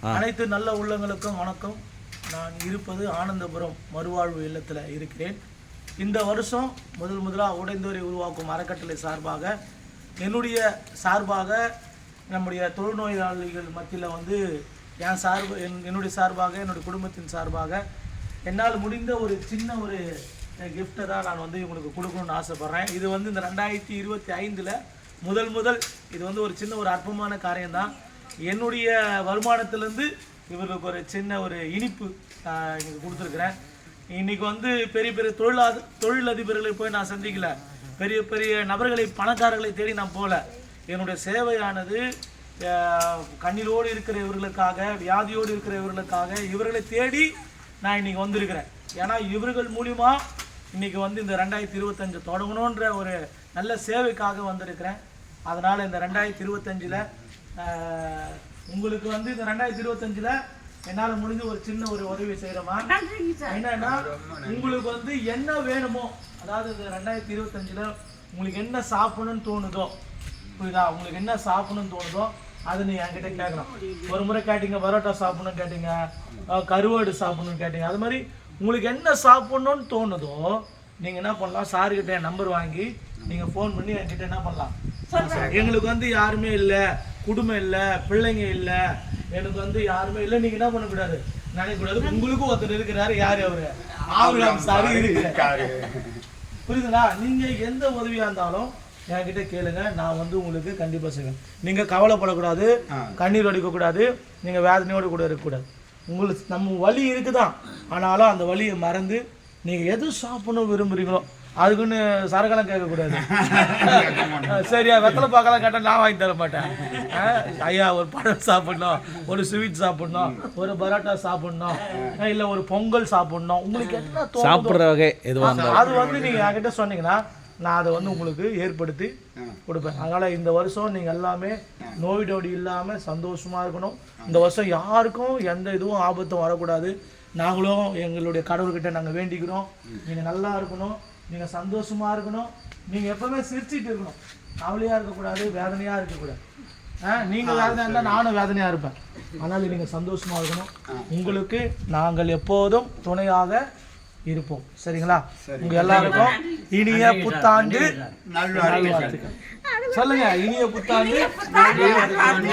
அனைத்து நல்ல உள்ளங்களுக்கும் வணக்கம். நான் இருப்பது ஆனந்தபுரம் மறுவாழ்வு இல்லத்தில் இருக்கிறேன். இந்த வருஷம் முதல் முதலாக உடைந்தோரை உருவாக்கும் அறக்கட்டளை சார்பாக என்னுடைய சார்பாக நம்முடைய தொழுநோயாளிகள் மத்தியில் வந்து என் சார்பு என் என்னுடைய சார்பாக என்னுடைய குடும்பத்தின் சார்பாக என்னால் முடிந்த ஒரு சின்ன ஒரு கிஃப்ட்டை தான் நான் வந்து இவங்களுக்கு கொடுக்கணும்னு ஆசைப்பட்றேன். இது வந்து இந்த ரெண்டாயிரத்தி இருபத்தி ஐந்தில் முதல் முதல் இது வந்து ஒரு சின்ன ஒரு அற்பமான காரியம்தான். என்னுடைய வருமானத்திலேருந்து இவர்களுக்கு ஒரு சின்ன ஒரு இனிப்பு ஆஹ், கொடுத்துருக்குறேன். இன்னைக்கு வந்து பெரிய பெரிய தொழிலாத தொழிலதிபர்களை போய் நான் சந்திக்கல. பெரிய பெரிய நபர்களை பணக்காரர்களை தேடி நான் போகல என்னுடைய சேவையானது கண்ணிலோடு கண்ணீரோடு இருக்கிற இவர்களுக்காக வியாதியோடு இருக்கிற இவர்களுக்காக இவர்களை தேடி நான் இன்னைக்கு வந்திருக்கிறேன். ஏன்னா இவர்கள் மூலிமா இன்னைக்கு வந்து இந்த ரெண்டாயிரத்தி இருபத்தஞ்சு தொடங்கணுன்ற ஒரு நல்ல சேவைக்காக வந்திருக்கிறேன். அதனால் இந்த ரெண்டாயிரத்தி இருபத்தஞ்சில் உங்களுக்கு வந்து இந்த ரெண்டாயிரத்தி இருபத்தஞ்சில் என்னால் முடிஞ்ச ஒரு சின்ன ஒரு உதவி செய்கிறோமா என்னன்னா உங்களுக்கு வந்து என்ன வேணுமோ அதாவது இந்த ரெண்டாயிரத்தி இருபத்தஞ்சில் உங்களுக்கு என்ன சாப்பிடணும்னு தோணுதோ புரியுதா? உங்களுக்கு என்ன சாப்பிடணும்னு தோணுதோ அதை நீ என்கிட்ட கேட்கலாம் ஒரு முறை கேட்டீங்க பரோட்டா சாப்பிடணும்னு கேட்டீங்க கருவாடு சாப்பிடணும்னு கேட்டீங்க. அது மாதிரி உங்களுக்கு என்ன சாப்பிடணும்னு தோணுதோ நீங்கள் என்ன பண்ணலாம்? சாருக்கிட்ட என் நம்பர் வாங்கி நீங்கள் ஃபோன் பண்ணி என்கிட்ட என்ன பண்ணலாம்? எங்களுக்கு வந்து யாருமே இல்லை. குடும்பம் இல்லை. பிள்ளைங்க இல்லை. எனக்கு வந்து யாருமே இல்லை. நீங்கள் என்ன பண்ணக்கூடாது? நினைக்கக்கூடாது. உங்களுக்கும் ஒருத்தர் இருக்கிறாரு. யார் அவரு? ஆவுலாம் சார் இருக்கிறாரு புரியுதுங்களா? நீங்க எந்த உதவியா இருந்தாலும் என்கிட்ட கேளுங்க. நான் வந்து உங்களுக்கு கண்டிப்பா செய்வேன். நீங்க கவலைப்படக்கூடாது. கண்ணீர் வடிக்கக்கூடாது. நீங்க வேதனையோடு கூட இருக்கக்கூடாது. உங்களுக்கு நம்ம வலி இருக்குதான். ஆனாலும் அந்த வலியை மறந்து நீங்க எது சாப்பிடணும் விரும்புறீங்களோ அதுக்குன்னு சரக்கெல்லாம் கேட்கக்கூடாது. சரியா வெத்தலை பார்க்கலாம் கேட்டால் நான் வாங்கி தர மாட்டேன். ஐயா ஒரு பழம் சாப்பிடணும் ஒரு ஸ்வீட் சாப்பிடணும் ஒரு பரோட்டா சாப்பிடணும் இல்ல ஒரு பொங்கல் சாப்பிடணும். உங்களுக்கு என்ன தோணுதோ சாப்பிட்ற வகை எதுவாக அது வந்து நீங்க என்கிட்ட சொன்னீங்கன்னா நான் அதை வந்து உங்களுக்கு ஏற்படுத்தி கொடுப்பேன். அதனால இந்த வருஷம் நீங்க எல்லாமே நோய் நொடி இல்லாம சந்தோஷமா இருக்கணும். இந்த வருஷம் யாருக்கும் எந்த இதுவும் ஆபத்தும் வரக்கூடாது. நாங்களும் எங்களுடைய கடவுள்கிட்ட நாங்க வேண்டிக்கிறோம். நீங்க நல்லா இருக்கணும். நீங்க சந்தோஷமா இருக்கணும். நீங்க எப்பவுமே சிரிச்சிட்டு இருக்கணும். கவலையா இருக்கக்கூடாது வேதனையா இருக்கக்கூடாது. ஆ, நீங்க வேதனையா இருந்தா நானும் வேதனையா இருப்பேன். அதனால நீங்க சந்தோஷமா இருக்கணும். உங்களுக்கு நாங்கள் எப்போதும் துணையாக இருப்போம். சரிங்களா? உங்க எல்லாருக்கும் இனிய புத்தாண்டு. நல்வாழ்த்துக்கள். சொல்லுங்க இனிய புத்தாண்டு.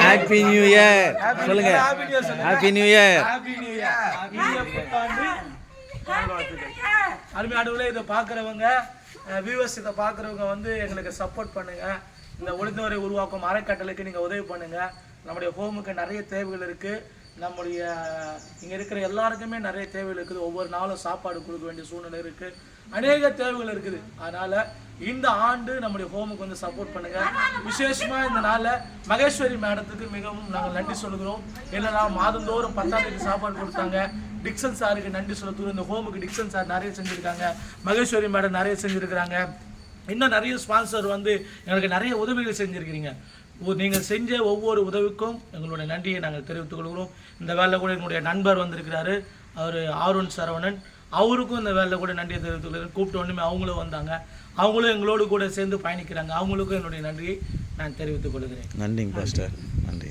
ஹாப்பி நியூ இயர் சொல்லுங்க. Happy New Year சொல்லுங்க. Happy new year. இனிய புத்தாண்டு. நல்வாழ்த்துக்கள். அருமையானவர்களே இதை பார்க்குறவங்க வியூவர்ஸ் இதை பார்க்குறவங்க வந்து எங்களுக்கு சப்போர்ட் பண்ணுங்க. இந்த ஒளிந்தவரை உருவாக்கும் அறக்கட்டளைக்கு நீங்கள் உதவி பண்ணுங்க. நம்முடைய ஹோமுக்கு நிறைய தேவைகள் இருக்கு. நம்முடைய இங்கே இருக்கிற எல்லாருக்குமே நிறைய தேவைகள் இருக்குது. ஒவ்வொரு நாளும் சாப்பாடு கொடுக்க வேண்டிய சூழ்நிலை இருக்கு. அநேக தேவைகள் இருக்குது. அதனால இந்த ஆண்டு நம்முடைய ஹோமுக்கு வந்து சப்போர்ட் பண்ணுங்க. விசேஷமா இந்த நாள்ல மகேஸ்வரி மேடத்துக்கு மிகவும் நாங்கள் நன்றி சொல்லுகிறோம். ஏன்னா மாதந்தோறும் பத்தாம் தேதி சாப்பாடு கொடுத்தாங்க. டிக்சன் சாருக்கு நன்றி சொல்லுறோம் இந்த ஹோமுக்கு டிக்சன் சார் நிறைய செஞ்சிருக்காங்க. மகேஸ்வரி மேடம் நிறைய செஞ்சிருக்கிறாங்க. இன்னும் நிறைய ஸ்பான்சர் வந்து எங்களுக்கு நிறைய உதவிகள் செஞ்சிருக்கிறீங்க. நீங்கள் செஞ்ச ஒவ்வொரு உதவிக்கும் எங்களுடைய நன்றியை நாங்கள் தெரிவித்துக் கொள்கிறோம். இந்த வேலை கூட என்னுடைய நண்பர் வந்திருக்கிறாரு. அவர் ஆருண் சரவணன். அவருக்கும் இந்த வேலையில் கூட நன்றியை தெரிவித்துக் கொள்கிறேன். கூப்பிட்ட ஒன்றுமே அவங்களும் வந்தாங்க. அவங்களும் எங்களோடு கூட சேர்ந்து பயணிக்கிறாங்க. அவங்களுக்கும் என்னுடைய நன்றியை நான் தெரிவித்துக் கொள்கிறேன். நன்றிங்க பாஸ்டர். நன்றி.